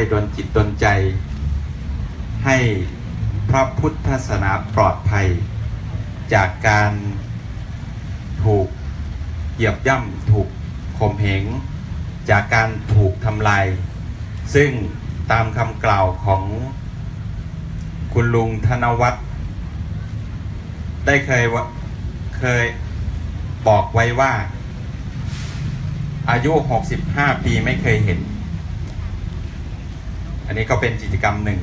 ให้ดนจิตดนใจ ให้พระพุทธศาสนาปลอดภัย จากการถูกเหยียบย่ำถูกข่มเหงจากการถูกทำลาย ซึ่งตามคำกล่าวของคุณลุงธนวัฒน์ได้เคยว่าเคยบอกไว้ว่า อายุ 65 ปีไม่เคยเห็น อันนี้ก็เป็นกิจกรรมหนึ่ง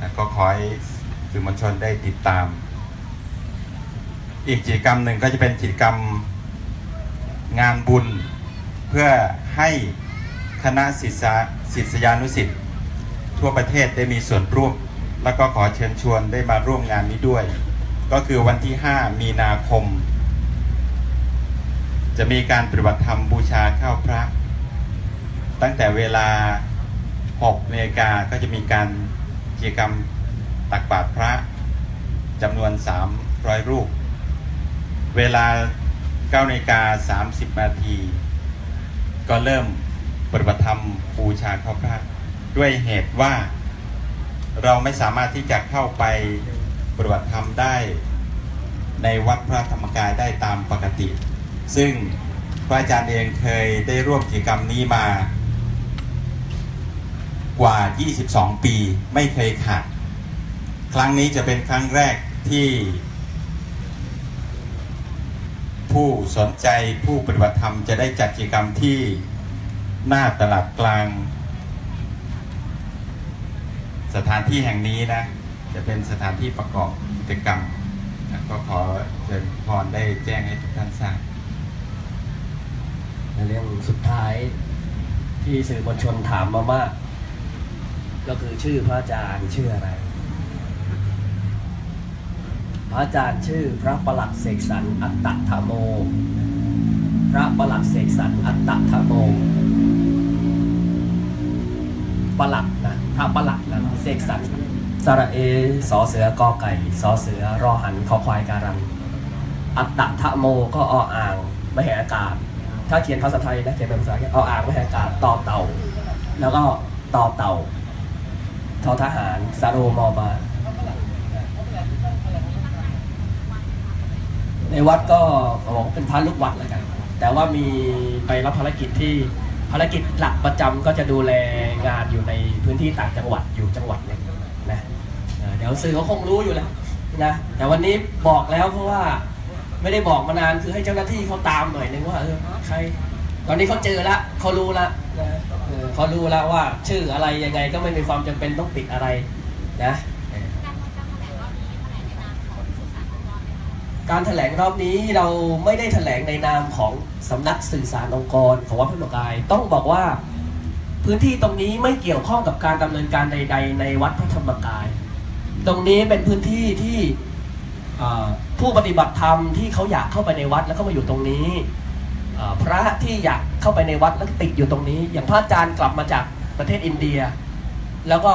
นะก็ขอให้สื่อมวลชนได้ติดตาม อีกกิจกรรมหนึ่งก็จะเป็นกิจกรรมงานบุญ เพื่อให้คณะศิษยาศิษยานุสิษย์ทั่วประเทศได้มีส่วนร่วม แล้วก็ขอเชิญชวนได้มาร่วมงานนี้ด้วย ก็คือวันที่ 5 มีนาคม จะมีการปฏิบัติธรรมบูชาข้าวพระ ตั้งแต่เวลา 6นาฬิกาก็จะมีการกิจกรรมตักบาตรพระจำนวน 300 รูป เวลา9นาฬิกา30 นาที ก็เริ่มปฏิบัติธรรมบูชาข้าพระด้วยเหตุว่าเราไม่สามารถที่จะเข้าไปปฏิบัติธรรมได้ในวัดพระธรรมกายได้ตามปกติ ซึ่งพระอาจารย์เองเคยได้ร่วมกิจกรรมนี้มา กว่า 22 ปีไม่เคยขาด ครั้งนี้จะเป็นครั้งแรกที่ ผู้สนใจผู้ปฏิบัติธรรมจะได้จัดกิจกรรมที่หน้าตลาดกลาง สถานที่แห่งนี้นะ จะเป็นสถานที่ประกอบกิจกรรมก็ขอเชิญพรได้แจ้งให้ทุกท่านทราบในเรื่องสุดท้ายที่สื่อมวลชนถามมามาก ก็คือชื่อพระอาจารย์ชื่ออะไร พระอาจารย์ชื่อพระประหลัดเสกสรรอัตตธรรมโม พระประหลัดเสกสรรอัตตธรรมโมประหลัดนะพระประหลัดนะเสกสรรสระเอสอเสือกอไก่สอเสือรอหันคอควายการันอัตตะทะโมก็ออ่างไม่แหอากาศ ถ้าเขียนภาษาไทยนะเขียนเป็นภาษาออ่างไม่แหอากาศต่อเต่า แล้วก็ต่อเต่า ทอทหารสาโรมอมาในวัดก็บอกเป็นพระลูกวัดแล้วกัน แต่ว่ามีไปรับภารกิจที่ภารกิจหลักประจำก็จะดูแลงานอยู่ในพื้นที่ต่างจังหวัดอยู่จังหวัดหนึ่งนะเดี๋ยวสื่อเขาคงรู้อยู่แล้วนะแต่วันนี้บอกแล้วเพราะว่าไม่ได้บอกมานานคือให้เจ้าหน้าที่เขาตามหน่อยนึงว่าเออใคร ตอนนี้เขาเจอล้วเขารู้ละ เออเขารู้แล้วว่า ชื่ออะไรยังไงก็ไม่มีความจำเป็นต้องปิดอะไรนะเออการแถลงรอบนี้เราไม่ได้แถลงในนามของสำนักสื่อสารองค์กรของวัดพระธรรมกาย ต้องบอกว่าพื้นที่ตรงนี้ไม่เกี่ยวข้องกับการดำเนินการใด ๆ ในวัดพระธรรมกาย ตรงนี้เป็นพื้นที่ที่เอ่อผู้ปฏิบัติธรรมที่เขาอยากเข้าไปในวัดแล้วก็มาอยู่ตรงนี้เอ่อ พระที่อยากเข้าไปในวัดแล้วติดอยู่ตรงนี้ อย่างพระอาจารย์กลับมาจากประเทศอินเดีย แล้วก็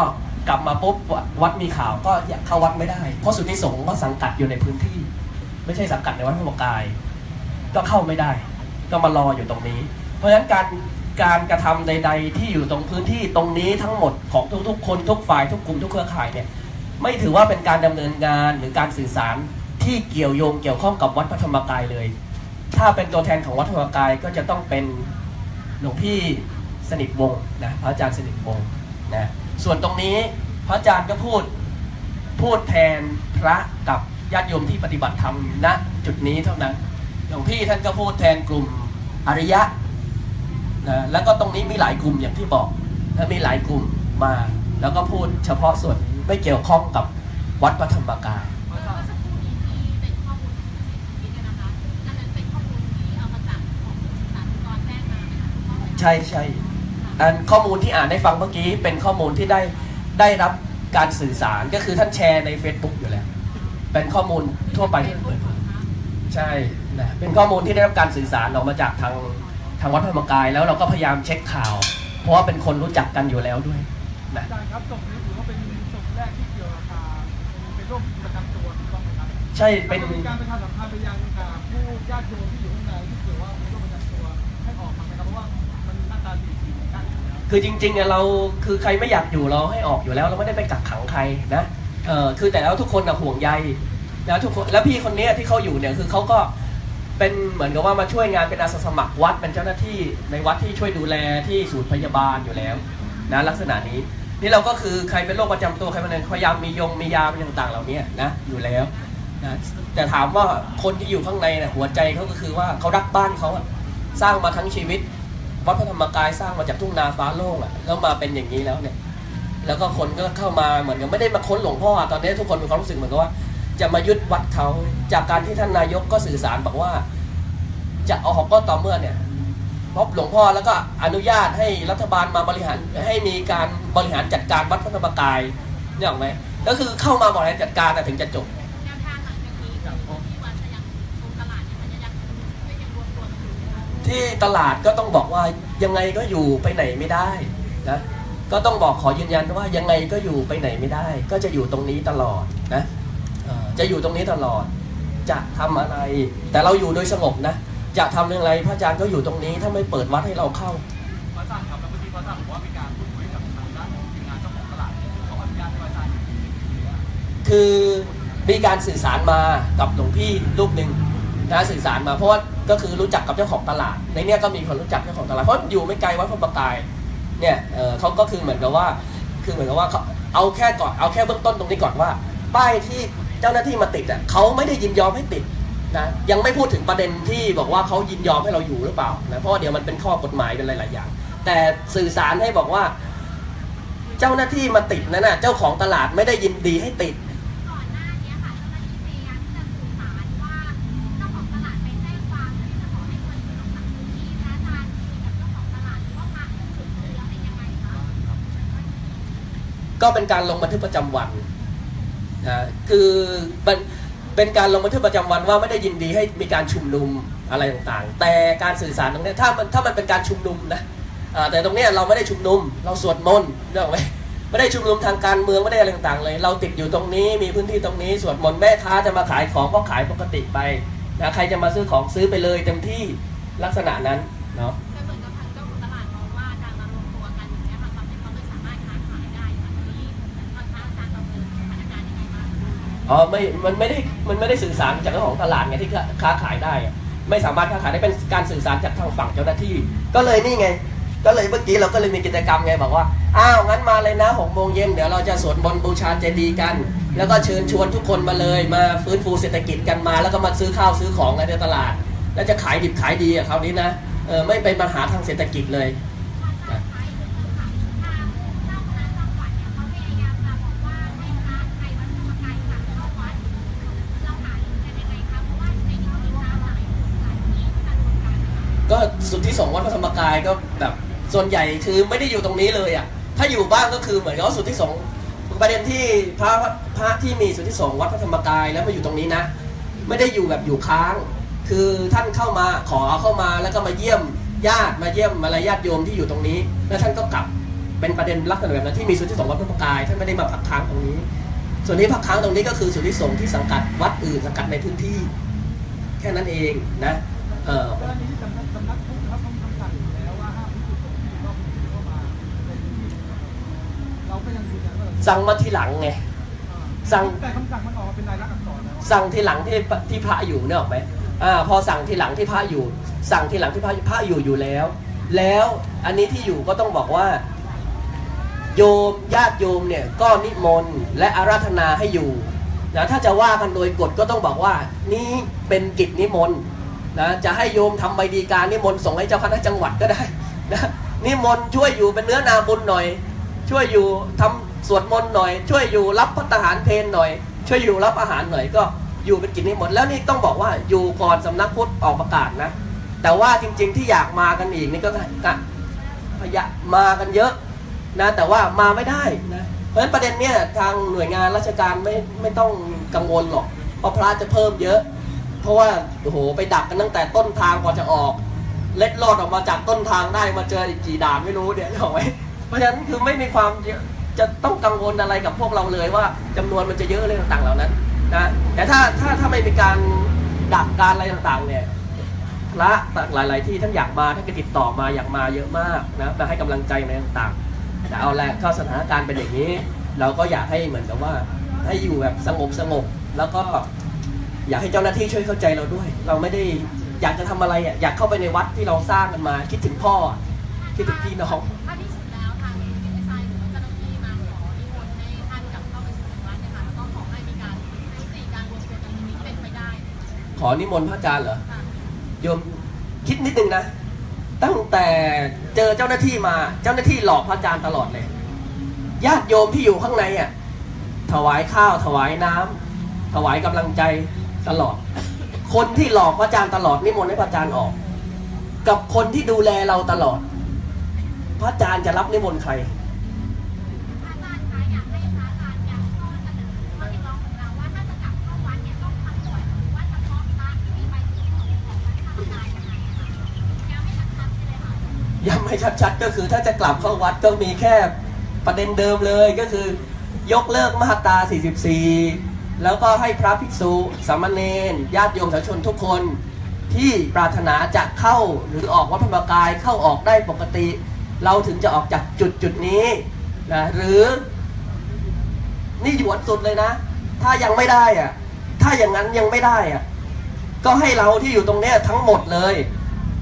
กลับมาปุ๊บวัดมีข่าวก็อยากเข้าวัดไม่ได้ เพราะสุทธิสงฆ์ก็สังกัดอยู่ในพื้นที่ ไม่ใช่สังกัดในวัดพระธมกาย ก็เข้าไม่ได้ ก็มารออยู่ตรงนี้ เพราะฉะนั้นการการกระทำใด ๆ ที่อยู่ตรงพื้นที่ตรงนี้ทั้งหมดของทุกๆ คนทุกฝ่ายทุกกลุ่มทุกเครือข่ายเนี่ยไม่ถือว่าเป็นการดำเนินงานหรือการสื่อสารที่เกี่ยวโยงเกี่ยวข้องกับวัดพระธรรมกายเลย ถ้าเป็นตัวแทนของวัดพระธรรมกายก็จะต้องเป็นหลวงพี่สนิทวงศ์นะพระอาจารย์สนิทวงศ์นะส่วนตรงนี้พระอาจารย์ก็พูดพูดแทนพระกับญาติโยมที่ปฏิบัติธรรมณจุดนี้เท่านั้นหลวงพี่ท่านก็พูดแทนกลุ่มอริยะนะแล้วก็ตรงนี้มีหลายกลุ่มอย่างที่บอกและมีหลายกลุ่มมา แล้วก็พูดเฉพาะส่วนไม่เกี่ยวข้องกับวัดพระธรรมกาย ใช่ใช่อันข้อมูลที่อ่านได้ฟังเมื่อกี้เป็นข้อมูลที่ได้ได้รับการสื่อสารก็คือท่านแชร์ใน Facebook อยู่แล้ว เป็นข้อมูลทั่วไปที่เปิดเผยใช่นะเป็นข้อมูลที่ได้รับการสื่อสารออกมาจากทางทางวัดพระธรรมกาย แล้วเราก็พยายามเช็คข่าว เพราะว่าเป็นคนรู้จักกันอยู่แล้วด้วยนะอาจารย์ครับศพนี้ถือว่าเป็นศพแรกที่เกี่ยวกับการเป็นโรคประจำตัวถูกต้องไหมครับใช่เป็นมีการประชาสัมพันธ์ไปยังอ่าผู้ญาติโยมที่อยู่ข้างในที่เกี่ยวว่ามีโรคประจำตัวให้ออกมาไหมครับเพราะว่า คือจริงๆเนี่ยเราคือใครไม่อยากอยู่เราให้ออกอยู่แล้ว เราไม่ได้ไปกักขังใครนะเออคือแต่แล้วทุกคนนะห่วงใยแล้วทุกคนแล้วพี่คนนี้ที่เขาอยู่เนี่ยคือเขาก็เป็นเหมือนกับว่ามาช่วยงานเป็นอาสาสมัครวัดเป็นเจ้าหน้าที่ในวัดที่ช่วยดูแลที่ศูนย์พยาบาลอยู่แล้วนะลักษณะนี้นี่เราก็คือใครเป็นโรคประจำตัวใครเป็นอะไรพยายามมียงมียาเป็นต่างๆ เหล่านี้นะอยู่แล้วนะแต่ถามว่าคนที่อยู่ข้างในเนี่ยหัวใจเขาก็คือว่าเขารักบ้านเขาสร้างมาทั้งชีวิต วัดพระธรรมกายสร้างมาจากทุ่งนาฟ้าโล่งอะแล้วมาเป็นอย่างนี้แล้วเนี่ย แล้วก็คนก็เข้ามาเหมือนกับไม่ได้มาค้นหลวงพ่อตอนนี้ทุกคนมีความรู้สึกเหมือนกับว่า จะมายึดวัดเขาจากการที่ท่านนายกก็สื่อสารบอกว่า จะเอาของก็ต่อเมื่อเนี่ยพบหลวงพ่อแล้วก็อนุญาตให้รัฐบาลมาบริหารให้มีการบริหารจัดการวัดพระธรรมกายเนี่ยหรอไหมก็คือเข้ามาบริหารจัดการแต่ถึงจะจบ ที่ตลาดก็ต้องบอกว่ายังไงก็อยู่ไปไหนไม่ได้นะก็ต้องบอกขอยืนยันว่ายังไงก็อยู่ไปไหนไม่ได้ ก็จะอยู่ตรงนี้ตลอดนะจะอยู่ตรงนี้ตลอด จะทำอะไร แต่เราอยู่โดยสงบนะจะทำเรื่องอะไรพระอาจารย์ก็อยู่ตรงนี้ถ้าไม่เปิดวัดให้เราเข้าพระอาจารย์ครับแล้วเมื่อกี้พระอาจารย์บอกว่ามีการพูดคุยกับทางด้านของทีมงานเจ้าของตลาดเขาอนุญาตให้พระอาจารย์คือมีการสื่อสารมากับหลวงพี่รูปหนึ่งนะสื่อสารมาเพราะว่า ก็คือรู้จักกับเจ้าของตลาด ในเนี้ยก็มีคนรู้จักเจ้าของตลาดเพราะอยู่ไม่ไกลวัดพระประกายเนี่ยเออเขาก็คือเหมือนกับว่าคือเหมือนกับว่าเขาเอาแค่ก่อนเอาแค่เบื้องต้นตรงนี้ก่อนว่า ป้ายที่เจ้าหน้าที่มาติดอะเขาไม่ได้ยินยอมให้ติดนะยังไม่พูดถึงประเด็นที่บอกว่าเขายินยอมให้เราอยู่หรือเปล่านะเพราะว่าเดี๋ยวมันเป็นข้อกฎหมายเป็นหลายๆอย่าง แต่สื่อสารให้บอกว่า เจ้าหน้าที่มาติดนั่นน่ะเจ้าของตลาดไม่ได้ยินดีให้ติด ก็เป็นการลงบันทึกประจำวันนะคือเป็นเป็นการลงบันทึกประจำวันว่าไม่ได้ยินดีให้มีการชุมนุมอะไรต่างๆ แต่การสื่อสารตรงเนี้ยถ้ามันถ้ามันเป็นการชุมนุมนะแต่ตรงเนี้ยเราไม่ได้ชุมนุม เราสวดมนต์เนกออกไหมไม่ได้ชุมนุมทางการเมืองไม่ได้อะไรต่างๆเลย เราติดอยู่ตรงนี้มีพื้นที่ตรงนี้สวดมนต์แม่ค้าจะมาขายของก็ขายปกติไปนะใครจะมาซื้อของซื้อไปเลยเต็มที่ลักษณะนั้นเนาะ อ๋อไม่มันไม่ได้มันไม่ได้สื่อสารจากเจ้าของตลาดไงที่ค้าขายได้อะไม่สามารถค้าขายได้เป็นการสื่อสารจากทางฝั่งเจ้าหน้าที่ ก็เลยนี่ไง ก็เลยเมื่อกี้เราก็เลยมีกิจกรรมไงบอกว่าอ้าวงั้นมาเลยนะหกโมงเย็นเดี๋ยวเราจะสวดมนต์บูชาเจดีย์กัน แล้วก็เชิญชวนทุกคนมาเลยมาฟื้นฟูเศรษฐกิจกันมา แล้วก็มาซื้อข้าวซื้อของกันในตลาด แล้วจะขายดิบขายดีอะคราวนี้นะเออไม่เป็นปัญหาทางเศรษฐกิจเลย สุดที่สงฆ์วัดพระธรรมกายก็แบบส่วนใหญ่คือไม่ได้อยู่ตรงนี้เลยอะถ้าอยู่บ้างก็คือเหมือนกับว่าสุดที่สงฆ์ประเด็นที่พระพระที่มีสุดที่สงฆ์วัดพระธรรมกายแล้วมาอยู่ตรงนี้นะ ไม่ได้อยู่แบบอยู่ค้าง คือท่านเข้ามาขอเข้ามาแล้วก็มาเยี่ยมญาติมาเยี่ยมมาลายญาติโยมที่อยู่ตรงนี้ แล้วท่านก็กลับเป็นประเด็นลักษณะแบบนั้นที่มีสุดที่สงฆ์วัดพระธรรมกายท่านไม่ได้มาพักค้างตรงนี้ ส่วนที่พักค้างตรงนี้ก็คือสุดที่สงฆ์ที่สังกัดวัดอื่นสังกัดในพื้นที่ แค่นั้นเองนะเออ สั่งมาทีหลังไงสั่งแต่คำสั่งมันออกมาเป็นลายลักษณ์อักษรแล้วสั่งทีหลังที่ที่พระอยู่เนี่ยหรอกไหมอ่าพอสั่งทีหลังที่พระอยู่ สั่งทีหลังที่พระพระอยู่อยู่แล้ว แล้วอันนี้ที่อยู่ก็ต้องบอกว่า โยมญาติโยมเนี่ยก็นิมนต์และอาราธนาให้อยู่นะถ้าจะว่ากันโดยกฎก็ต้องบอกว่า นี่เป็นกิจนิมนต์นะจะให้โยมทำใบดีการนิมนต์ส่งให้เจ้าคณะจังหวัดก็ได้นะนิมนต์ช่วยอยู่เป็นเนื้อนาบุญหน่อย ช่วยอยู่ทำ สวดมนต์หน่อย ช่วยอยู่รับพัฒหารเพนหน่อย ช่วยอยู่รับอาหารหน่อยก็อยู่เป็นกิจนิมนต์แล้วนี่ต้องบอกว่าอยู่ก่อนสำนักพุทธออกประกาศนะ แต่ว่าจริงๆที่อยากมากันอีกนี่ก็กพยะมากันเยอะนะแต่ว่ามาไม่ได้นะเพราะฉะนั้นประเด็นเนี้ยทางหน่วยงานราชการไม่ไม่ต้องกังวลหรอกเพราะพระจะเพิ่มเยอะ เพราะว่าโอ้โหไปดักกันตั้งแต่ต้นทางกว่าจะออก เล็ดลอดออกมาจากต้นทางได้มาเจออีกกี่ด่านไม่รู้เนี่ยเอาไว้เพราะฉะนั้นคือไม่มีความเยอะ จะต้องกังวลอะไรกับพวกเราเลยว่าจำนวนมันจะเยอะเรื่องต่างๆเหล่านั้นนะแต่ถ้าถ้าถ้าไม่มีการดักการอะไรต่างๆเนี่ยพระหลาย ๆ ที่ท่านอยากมาท่านก็ติดต่อมาอยากมาเยอะมากนะมาให้กำลังใจในต่างๆแต่เอาแหละก็สถานการณ์เป็นอย่างนี้ เราก็อยากให้เหมือนกับว่าให้อยู่แบบสงบสงบแล้วก็อยากให้เจ้าหน้าที่ช่วยเข้าใจเราด้วย เราไม่ได้อยากจะทำอะไรอะอยากเข้าไปในวัดที่เราสร้างกันมา คิดถึงพ่อ คิดถึงพี่น้อง อนิมนต์พระอาจารย์เหรอค่ะโยมคิดนิดนึงนะ ตั้งแต่เจอเจ้าหน้าที่มา เจ้าหน้าที่หลอกพระอาจารย์ตลอดเลย ญาติโยมที่อยู่ข้างในอะถวายข้าวถวายน้ำถวายกำลังใจตลอด คนที่หลอกพระอาจารย์ตลอดนิมนต์ให้พระอาจารย์ออก กับคนที่ดูแลเราตลอด พระอาจารย์จะรับนิมนต์ใคร ชัดๆ ก็คือถ้าจะกลับเข้าวัดก็มีแค่ประเด็นเดิมเลยก็คือยกเลิกมาตรา 44 แล้วก็ให้พระภิกษุ สามเณรญาติโยมสาชนทุกคนที่ปรารถนาจะเข้าหรือออกวัดพระธรรมกายเข้าออกได้ปกติ เราถึงจะออกจากจุดจุดนี้นะหรือนี่หยวนสุดเลยนะ ถ้ายังไม่ได้อะถ้าอย่างนั้นยังไม่ได้อะก็ให้เราที่อยู่ตรงเนี้ยทั้งหมดเลย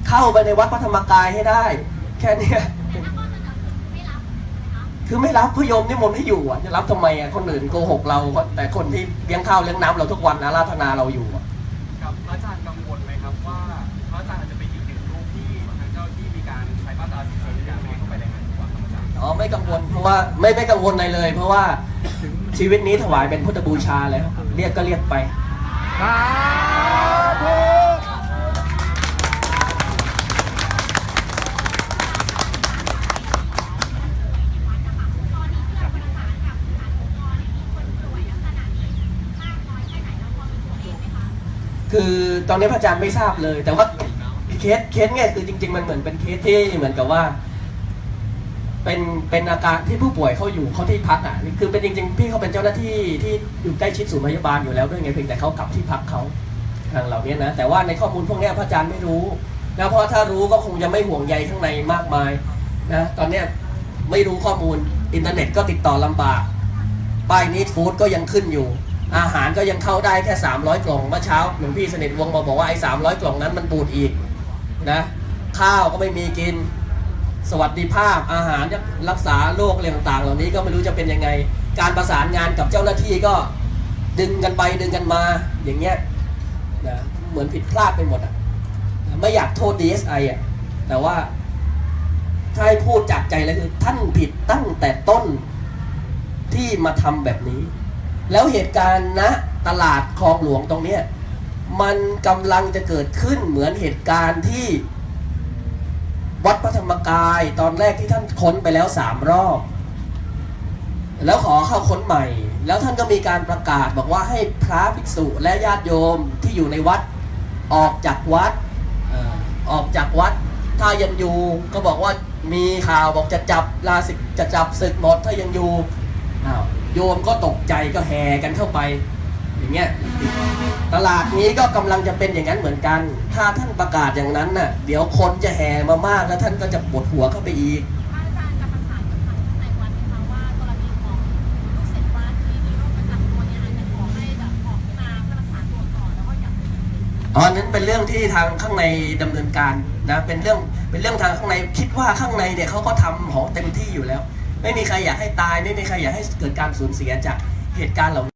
เข้าไปในวัดพระธรรมกายให้ได้ แค่เนี้ยแต่ถ้าข้อเสนอคือไม่รับนะคะคือไม่รับพระโยมนิมนต์ให้อยู่อะจะรับทำไมอะคนอื่นโกหกเราแต่คนที่เลี้ยงข้าวเลี้ยงน้ำเราทุกวันอาราธนาเราอยู่อะกับพระอาจารย์กังวลไหมครับว่าพระอาจารย์อาจจะเป็นอีกหนึ่งรูปที่ทางเจ้าที่มีการใช้มาตราสิบสี่ในการไม่ให้เข้าไปในงานดีกว่าครับอาจารย์อ๋อไม่กังวลเพราะว่าไม่ไม่กังวลอะไรเลย เพราะว่าชีวิตนี้ถวายเป็นพุทธบูชาแล้วเรียกก็เรียกไป คือตอนนี้พระอาจารย์ไม่ทราบเลย แต่ว่าเคสเคสเนี่ยคือจริง ๆ มันเหมือนเป็นเคสที่เหมือนกับว่า เป็นเป็นอาการที่ผู้ป่วยเขาอยู่เขาที่พักอะนี่คือเป็นจริง ๆ พี่เขาเป็นเจ้าหน้าที่ที่อยู่ใกล้ชิดศูนย์พยาบาลอยู่แล้วด้วยไงเพียงแต่เขากลับที่พักเขาทางเหล่านี้นะแต่ว่าในข้อมูลพวกนี้พระอาจารย์ไม่รู้นะเพราะถ้ารู้ก็คงจะไม่ห่วงใยข้างในมากมายนะตอนเนี้ยไม่รู้ข้อมูลอินเทอร์เน็ตก็ติดต่อลำบากป้ายนิดฟู้ดก็ยังขึ้นอยู่ อาหารก็ยังเข้าได้แค่ 300 กล่องเมื่อเช้าหลวงพี่สนิทวงมาบอกว่าไอ้300กล่องนั้นมันปูดอีกนะข้าวก็ไม่มีกินสวัสดิภาพอาหารรักษาโรคอะไรต่างๆ เหล่านี้ก็ไม่รู้จะเป็นยังไง การประสานงานกับเจ้าหน้าที่ก็ดึงกันไปดึงกันมาอย่างเงี้ยนะเหมือนผิดพลาดไปหมดอะไม่อยากโทษ DSI อะแต่ว่าถ้าให้พูดจากใจเลยคือท่านผิดตั้งแต่ต้นที่มาทำแบบนี้ แล้วเหตุการณ์ณตลาดคลองหลวงตรงเนี้ยมันกำลังจะเกิดขึ้นเหมือนเหตุการณ์ที่ วัดพระธรรมกายตอนแรกที่ท่านค้นไปแล้วสามรอบ แล้วขอเข้าค้นใหม่ แล้วท่านก็มีการประกาศบอกว่าให้พระภิกษุและญาติโยมที่อยู่ในวัดออกจากวัดออออกจากวัดถ้ายังอยู่ก็บอกว่ามีข่าวบอกจะจับลาสิกจะจับศึกหมดถ้ายังอยู่อ้าว โยมก็ตกใจก็แห่กันเข้าไป อย่างเงี้ยตลาดนี้ก็กำลังจะเป็นอย่างนั้นเหมือนกัน ถ้าท่านประกาศอย่างนั้นน่ะ เดี๋ยวคนจะแห่มามากแล้วท่านก็จะปวดหัวเข้าไปอีกพระอาจารย์จะประสานกับทางข้างในวัดไหมคะว่ากรณีของลูกศิษย์วัดที่มีโรคประจำตัวเนี่ยอาจจะขอให้แบบออกมาเพื่อรักษาตัวก่อนแล้วก็อย่าอ๋อนั้นเป็นเรื่องที่ทางข้างในดำเนินการนะ เป็นเรื่อง เป็นเรื่องทางข้างใน คิดว่าข้างในเนี่ยเขาก็ทำขอเต็มที่อยู่แล้ว ไม่มีใครอยากให้ตายไม่มีใครอยากให้เกิดการสูญเสียจากเหตุการณ์เหล่านี้